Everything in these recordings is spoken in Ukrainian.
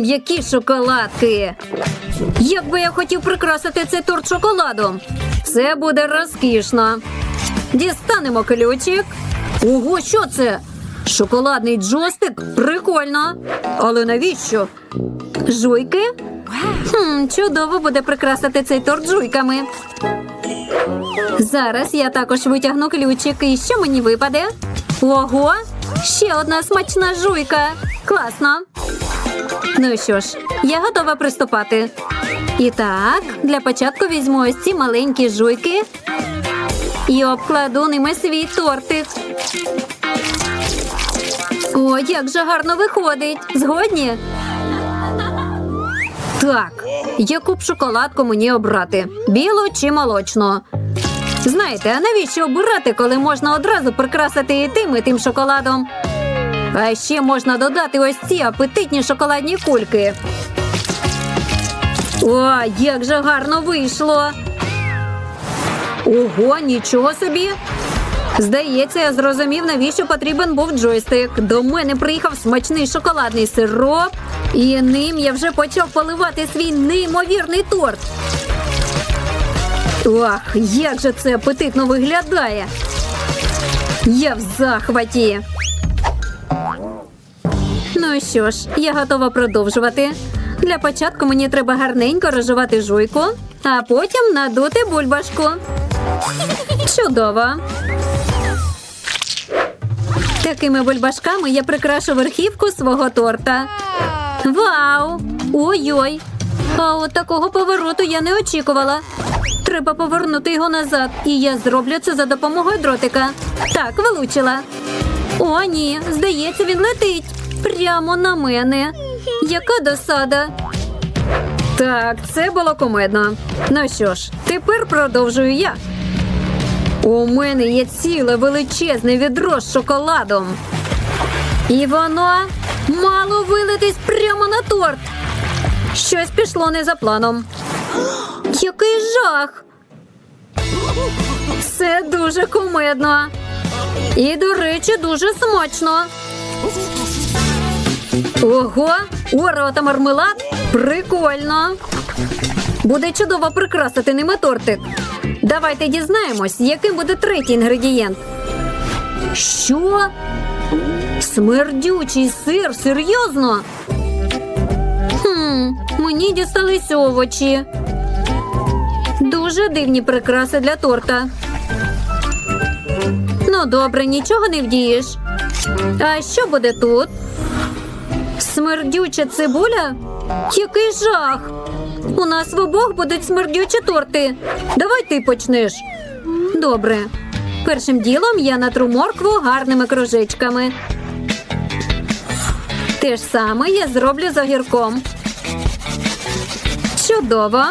Мм, які шоколадки. Як би я хотів прикрасити цей торт шоколадом. Це буде розкішно. Дістанемо ключик. Ого, що це? Шоколадний джойстик? Прикольно. Але навіщо? Жуйки? Хм, чудово буде прикрасити цей торт жуйками. Зараз я також витягну ключик. І що мені випаде? Ого! Ще одна смачна жуйка. Класно. Ну що ж, я готова приступати. І так, для початку візьму ось ці маленькі жуйки і обкладу ними свій тортик. О, як же гарно виходить. Згодні? Так, яку б шоколадку мені обрати? Білу чи молочну? Знаєте, а навіщо обирати, коли можна одразу прикрасити і тим, і тим шоколадом? А ще можна додати ось ці апетитні шоколадні кульки. О, як же гарно вийшло. Ого, нічого собі. Здається, я зрозумів, навіщо потрібен був джойстик. До мене приїхав смачний шоколадний сироп, і ним я вже почав поливати свій неймовірний торт. Ох, як же це апетитно виглядає. Я в захваті. Ну що ж, я готова продовжувати. Для початку мені треба гарненько розжувати жуйку, а потім надути бульбашку. Чудово. Такими бульбашками я прикрашу верхівку свого торта. Вау! Ой-ой! А от такого повороту я не очікувала. Треба повернути його назад, і я зроблю це за допомогою дротика. Так, вилучила. О, ні, здається, він летить прямо на мене. Яка досада. Так, це було комедно. Ну що ж, тепер продовжую я. У мене є ціле величезне відро з шоколадом. І воно мало вилитись прямо на торт. Щось пішло не за планом. Який жах! Це дуже кумедно. І, до речі, дуже смачно. Ого, орео та мармелад? Прикольно. Буде чудово прикрасити ними тортик. Давайте дізнаємось, яким буде третій інгредієнт. Що? Смердючий сир? Серйозно? Хм, мені дістались овочі. Дуже дивні прикраси для торта. Ну, добре, нічого не вдієш. А що буде тут? Смердюча цибуля? Який жах! У нас в обох будуть смердючі торти. Давай ти почнеш. Добре. Першим ділом я натру моркву гарними кружечками. Те ж саме я зроблю з огірком. Чудово.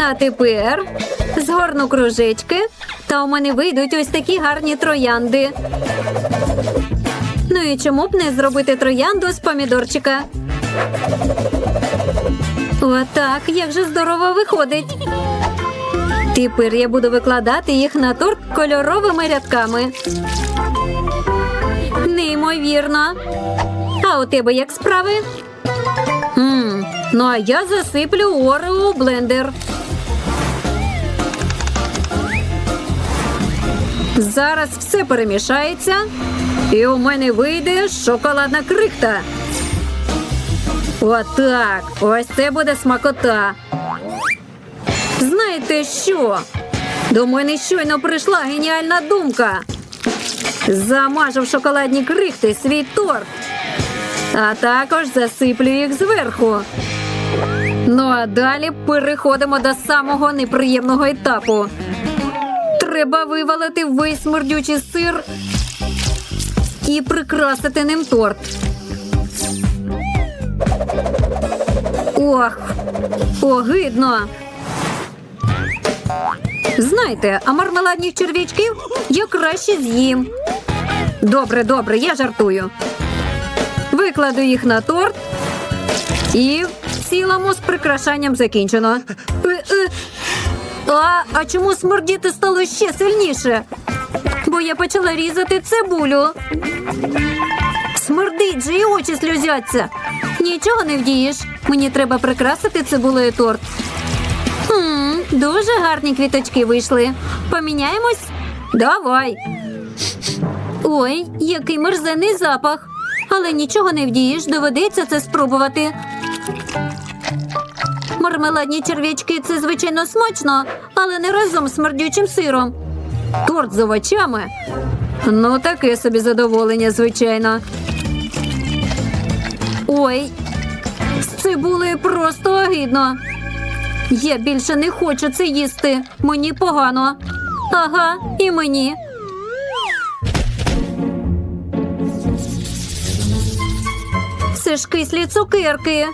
А тепер згорну кружечки, та у мене вийдуть ось такі гарні троянди. Ну і чому б не зробити троянду з помідорчика? Отак, як же здорово виходить. Тепер я буду викладати їх на торт кольоровими рядками. Неймовірно. А у тебе як справи? Хм, ну а я засиплю орео блендер. Зараз все перемішається, і у мене вийде шоколадна крихта. Отак. Ось це буде смакота. Знаєте що? До мене щойно прийшла геніальна думка. Замажу в шоколадні крихти свій торт. А також засиплю їх зверху. Ну а далі переходимо до самого неприємного етапу. Треба вивалити весь смердючий сир і прикрасити ним торт. Ох, огидно. Знаєте, а мармеладних черв'ячків я краще з'їм. Добре, добре, я жартую. Викладу їх на торт і в цілому з прикрашанням закінчено. Е, е. А, а чому смердіти стало ще сильніше? Бо я почала різати цибулю. Смердить же і очі сльозяться. Нічого не вдієш. Мені треба прикрасити цибулею торт. Хм, дуже гарні квіточки вийшли. Поміняємось? Давай. Ой, який мерзенний запах. Але нічого не вдієш, доведеться це спробувати. Мармеладні черв'ячки це звичайно смачно, але не разом з смердючим сиром. Торт з овочами. Ну, таке собі задоволення, звичайно. Ой, з цибулею просто огидно. Я більше не хочу це їсти. Мені погано. Ага, і мені. Це ж кислі цукерки.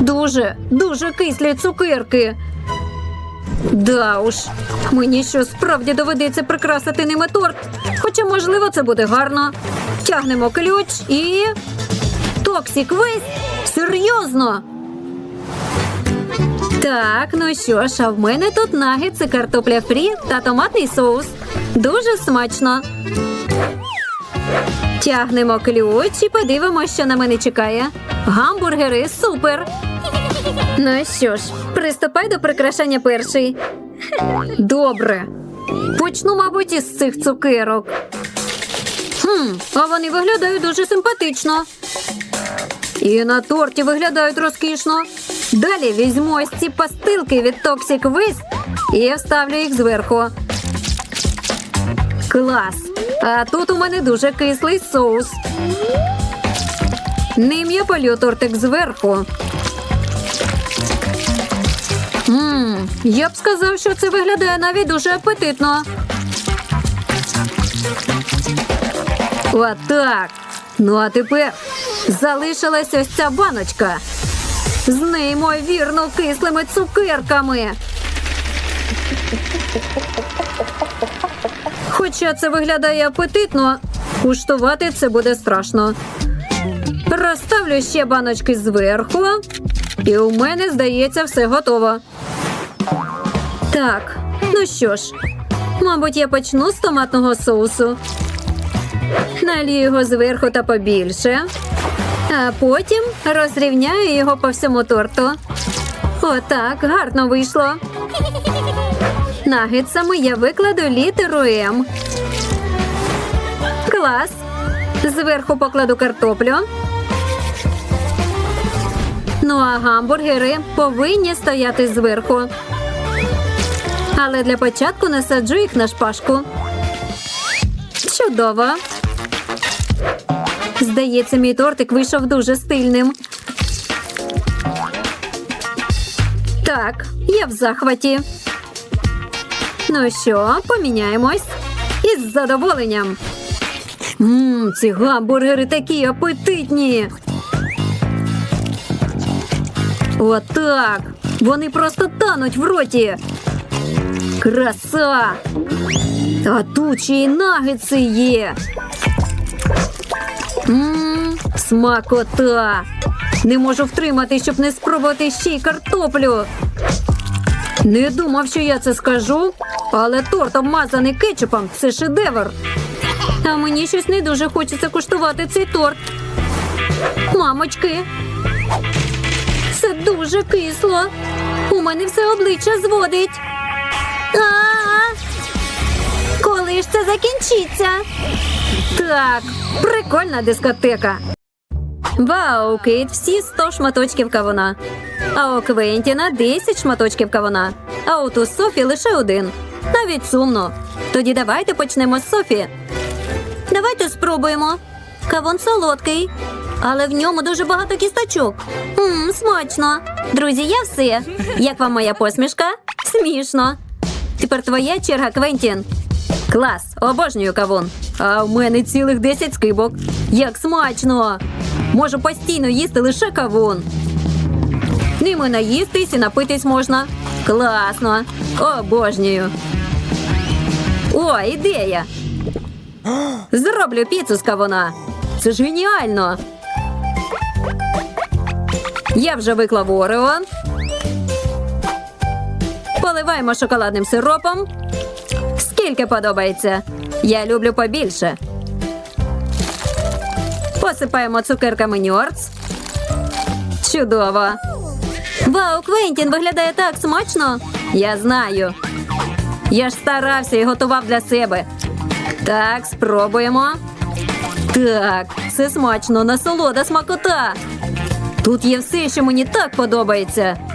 Дуже, дуже кислі цукерки. Да уж, мені що справді доведеться прикрасити ними торт. Хоча, можливо, це буде гарно. Тягнемо ключ і. Токсік весь? Серйозно. Так, ну що ж, а в мене тут нагетси, картопля фрі та томатний соус. Дуже смачно. Тягнемо ключ і подивимося, що на мене чекає. Гамбургери супер. Ну що ж, приступай до прикрашання перший. Добре. Почну, мабуть, із цих цукерок. Хм, а вони виглядають дуже симпатично. І на торті виглядають розкішно. Далі візьму ось ці пастилки від Toxic Waste і вставлю їх зверху. Клас! А тут у мене дуже кислий соус. Ним я полю тортик зверху. Я б сказав, що це виглядає навіть дуже апетитно. Отак. Ну а тепер залишилась ось ця баночка з неймовірно кислими цукерками. Хоча це виглядає апетитно, куштувати це буде страшно. Розставлю ще баночки зверху, і у мене, здається, все готово. Так, ну що ж, мабуть, я почну з томатного соусу. Налію його зверху та побільше, а потім розрівняю його по всьому торту. Отак, гарно вийшло. Нагетсами я викладу літеру М. Клас. Зверху покладу картоплю. Ну а гамбургери повинні стояти зверху. Але для початку насаджу їх на шпажку. Чудово. Здається, мій тортик вийшов дуже стильним. Так, я в захваті. Ну що, поміняємось? Із задоволенням. Ммм, ці гамбургери такі апетитні. Отак. Вони просто тануть в роті. Краса! А тут ще й нагетси є. Ммм, смакота. Не можу втримати, щоб не спробувати ще й картоплю. Не думав, що я це скажу, але торт обмазаний кетчупом це шедевр. А мені щось не дуже хочеться куштувати цей торт. Мамочки, це дуже кисло. У мене все обличчя зводить. Коли ж це закінчиться? Так, прикольна дискотека. Вау, Кейт, всі 100 шматочків кавуна. А у Квентіна 10 шматочків кавуна. А от у Софі лише один. Навіть сумно. Тоді давайте почнемо з Софі. Давайте спробуємо. Кавун солодкий, але в ньому дуже багато кісточок. Мм, смачно. Друзі, я все. Як вам моя посмішка? Смішно. Тепер твоя черга, Квентін. Клас, обожнюю кавун. А в мене цілих 10 скибок. Як смачно! Можу постійно їсти лише кавун. Ними наїстись і напитись можна. Класно. Обожнюю. О, ідея. Зроблю піцу з кавуна. Це ж геніально. Я вже виклав орео. Поливаємо шоколадним сиропом. Скільки подобається. Я люблю побільше. Посипаємо цукерками ньорц. Чудово. Вау, Квентін виглядає так смачно. Я знаю. Я ж старався і готував для себе. Так, спробуємо. Так, це смачно, насолода смакота. Тут є все, що мені так подобається.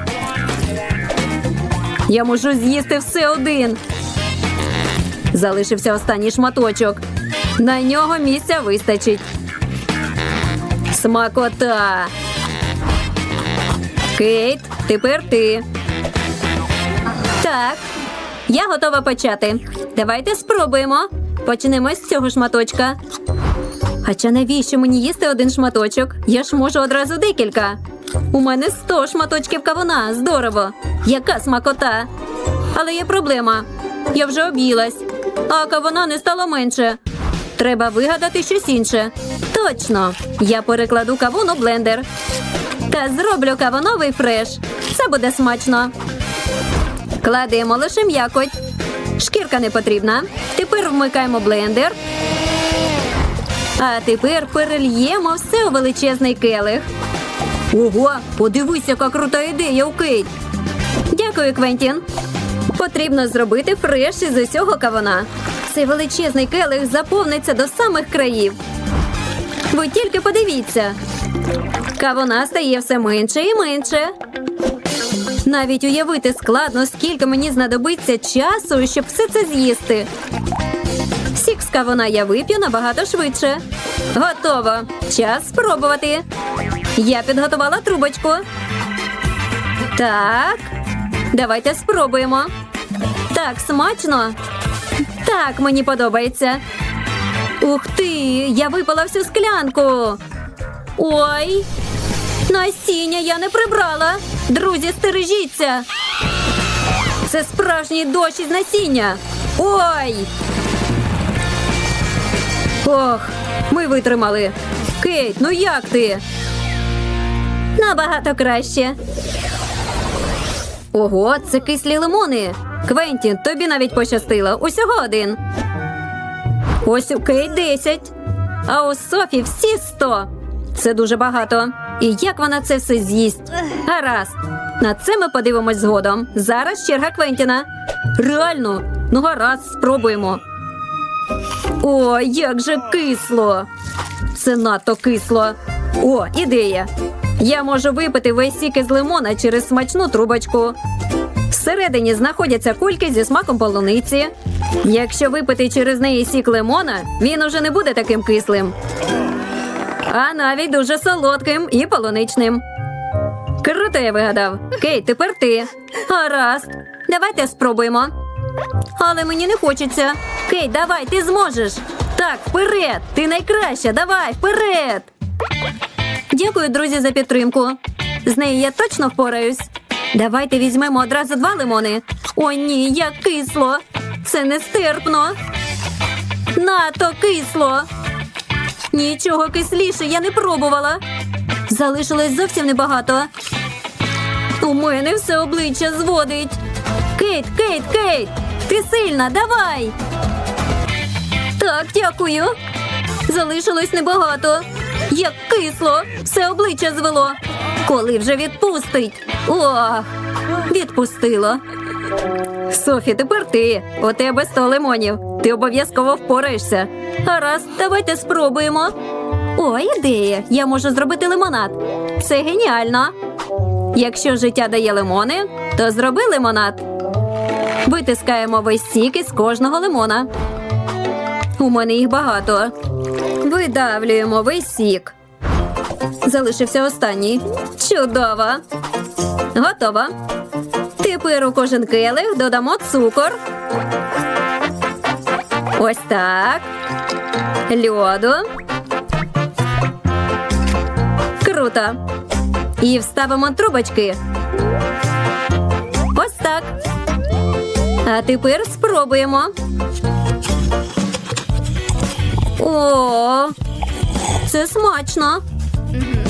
Я можу з'їсти все один. Залишився останній шматочок. На нього місця вистачить. Смакота. Кейт, тепер ти. Так, я готова почати. Давайте спробуємо. Почнемо з цього шматочка. Хоча навіщо мені їсти один шматочок? Я ж можу одразу декілька. У мене 100 шматочків кавуна. Здорово. Яка смакота. Але є проблема. Я вже об'їлась, а кавуна не стало менше. Треба вигадати щось інше. Точно, я перекладу кавун у блендер. Та зроблю кавуновий фреш. Це буде смачно. Кладемо лише м'якоть. Шкірка не потрібна. Тепер вмикаємо блендер. А тепер перельємо все у величезний келих. Ого, подивись, яка крута ідея у Кейт. Дякую, Квентін. Потрібно зробити фреш із усього кавуна. Цей величезний келих заповниться до самих країв. Ви тільки подивіться. Кавуна стає все менше і менше. Навіть уявити складно, скільки мені знадобиться часу, щоб все це з'їсти. Сік з кавуна я вип'ю набагато швидше. Готово. Час спробувати. Я підготувала трубочку. Так. Давайте спробуємо. Так, смачно. Так, мені подобається. Ух ти! Я випала всю склянку. Ой. Насіння я не прибрала. Друзі, стережіться. Це справжній дощ із насіння. Ой. Ох, ми витримали. Кейт, ну як ти? Набагато краще. Ого, це кислі лимони. Квентін, тобі навіть пощастило. Усього один. Ось у Кейт 10. А у Софі всі 100. Це дуже багато. І як вона це все з'їсть? Гаразд. На це ми подивимось згодом. Зараз черга Квентіна. Реально, ну гаразд, спробуємо. О, як же кисло. Це надто кисло. О, ідея. Я можу випити весь сік із лимона через смачну трубочку. Всередині знаходяться кульки зі смаком полуниці. Якщо випити через неї сік лимона, він уже не буде таким кислим. А навіть дуже солодким і полуничним. Круто я вигадав. Кейт, тепер ти. Гаразд. Давайте спробуємо. Але мені не хочеться. Кейт, давай, ти зможеш. Так, вперед! Ти найкраща, давай, вперед! Дякую, друзі, за підтримку. З нею я точно впораюсь. Давайте візьмемо одразу два лимони. О, ні, як кисло. Це нестерпно. Нато кисло. Нічого кисліше я не пробувала. Залишилось зовсім небагато. У мене все обличчя зводить. Кейт, Кейт, Кейт! Ти сильна, давай. Так, дякую. Залишилось небагато. Як кисло, все обличчя звело. Коли вже відпустить? Ох, відпустило. Софі, тепер ти. У тебе 100 лимонів. Ти обов'язково впораєшся. Гаразд, давайте спробуємо. О, ідея! Я можу зробити лимонад. Це геніально. Якщо життя дає лимони, то зроби лимонад. Витискаємо весь сік із кожного лимона. У мене їх багато. Видавлюємо весь сік. Залишився останній. Чудово. Готово. Тепер у кожен келих додамо цукор. Ось так. Льоду. Круто. І вставимо трубочки. Ось так. А тепер спробуємо. О, це смачно.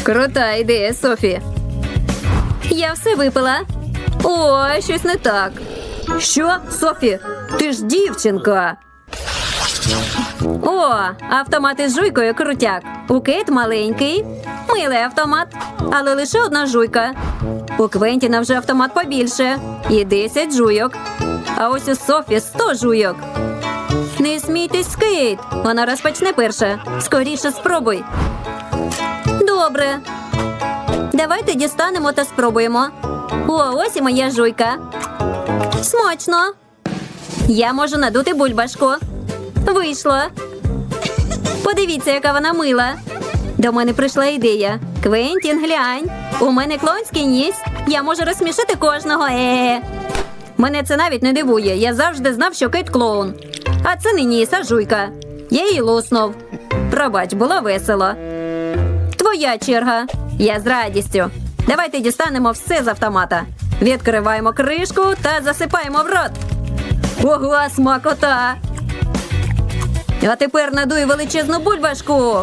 Крута ідея, Софі. Я все випила. О, щось не так. Що, Софі? Ти ж дівчинка. О, автомат із жуйкою крутяк. У Кейт маленький, милий автомат, але лише одна жуйка. У Квентіна вже автомат побільше і 10 жуйок. А ось у Софі 100 жуйок. Не смійтесь, Кейт. Вона розпочне перша. Скоріше спробуй. Добре. Давайте дістанемо та спробуємо. О, ось і моя жуйка. Смачно. Я можу надути бульбашку. Вийшло. Подивіться, яка вона мила. До мене прийшла ідея. Квентін, глянь. У мене клоунський ніс. Я можу розсмішити кожного. Е. Мене це навіть не дивує. Я завжди знав, що Кейт клоун. А це не ніс, жуйка. Я її луснув. Пробач, було весело. Твоя черга. Я з радістю. Давайте дістанемо все з автомата. Відкриваємо кришку та засипаємо в рот. Ого, смакота! А тепер надуй величезну бульбашку.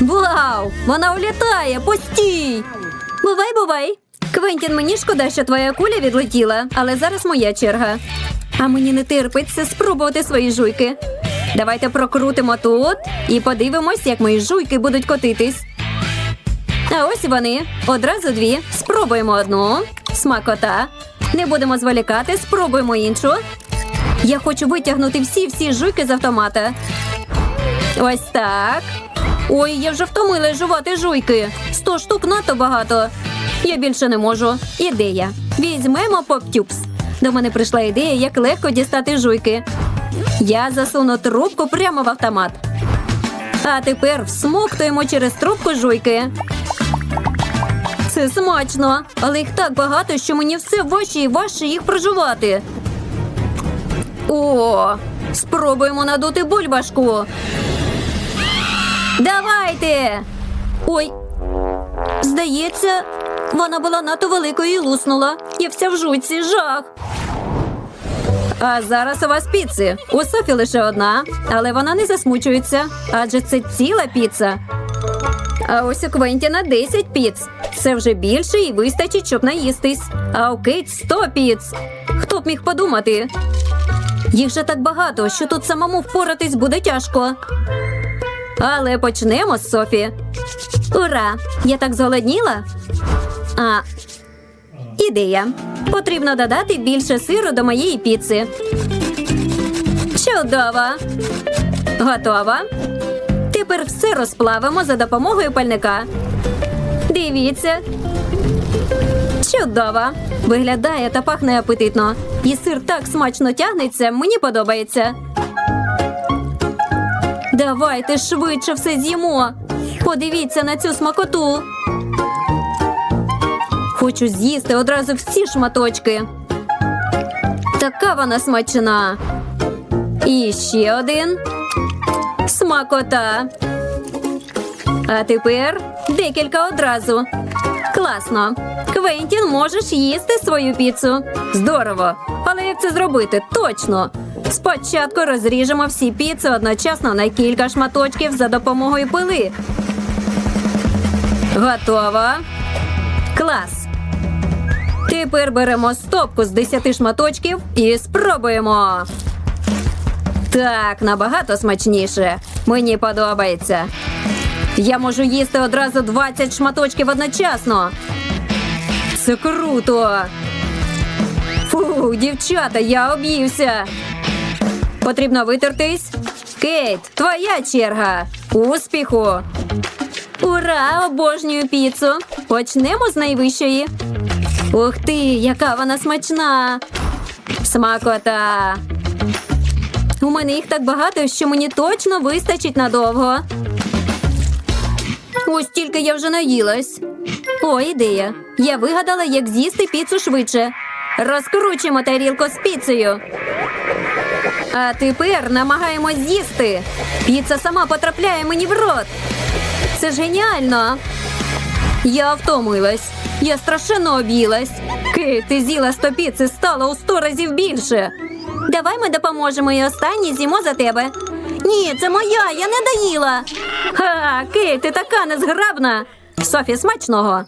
Вау! Вона улітає! Постій! Бувай, бувай! Квентін, мені шкода, що твоя куля відлетіла, але зараз моя черга. А мені не терпиться спробувати свої жуйки. Давайте прокрутимо тут і подивимось, як мої жуйки будуть котитись. А ось вони. Одразу дві. Спробуємо одну. Смакота. Не будемо зволікати, спробуємо іншу. Я хочу витягнути всі-всі жуйки з автомата. Ось так. Ой, я вже втомила жувати жуйки. Сто штук надто багато. Я більше не можу. Ідея. Візьмемо поптюпс. До мене прийшла ідея, як легко дістати жуйки. Я засуну трубку прямо в автомат. А тепер всмоктуємо через трубку жуйки. Це смачно, але їх так багато, що мені все важче і важче їх прожувати. О, спробуємо надути бульбашку. Давайте. Ой, здається, вона була надто великою і луснула. Я вся в жуйці, жах. А зараз у вас піци. У Софі лише одна, але вона не засмучується, адже це ціла піца. А ось у Квентіна 10 піц. Це вже більше і вистачить, щоб наїстись. А у Кейт 100 піц. Хто б міг подумати? Їх же так багато, що тут самому впоратись буде тяжко. Але почнемо з Софі. Ура! Я так зголодніла. А, ідея. Потрібно додати більше сиру до моєї піци. Чудово! Готова. Тепер все розплавимо за допомогою пальника. Дивіться. Чудово! Виглядає та пахне апетитно. І сир так смачно тягнеться, мені подобається. Давайте швидше все з'їмо. Подивіться на цю смакоту. Хочу з'їсти одразу всі шматочки. Така вона смачна. І ще один. Смакота. А тепер декілька одразу. Класно. Квентін, можеш їсти свою піцу. Здорово. Але як це зробити? Точно. Спочатку розріжемо всі піци одночасно на кілька шматочків за допомогою пили. Готово. Клас. Тепер беремо стопку з 10 шматочків і спробуємо. Так, набагато смачніше. Мені подобається. Я можу їсти одразу 20 шматочків одночасно. Це круто. Фу, дівчата, я об'ївся. Потрібно витертись. Кейт, твоя черга. Успіху. Ура! Обожнюю піцу. Почнемо з найвищої. Ух ти, яка вона смачна. Смакота. У мене їх так багато, що мені точно вистачить надовго. Ось тільки я вже наїлась. О, ідея. Я вигадала, як з'їсти піцу швидше. Розкручуємо тарілку з піцею. А тепер намагаємось з'їсти. Піца сама потрапляє мені в рот. Це ж геніально. Я втомилась. Я страшенно об'їлась. Кейт, ти з'їла сто піци, стало у сто разів більше. Давай ми допоможемо і останній з'їмо за тебе. Ні, це моя, я не доїла. Ха, ти така незграбна. Софі, смачного.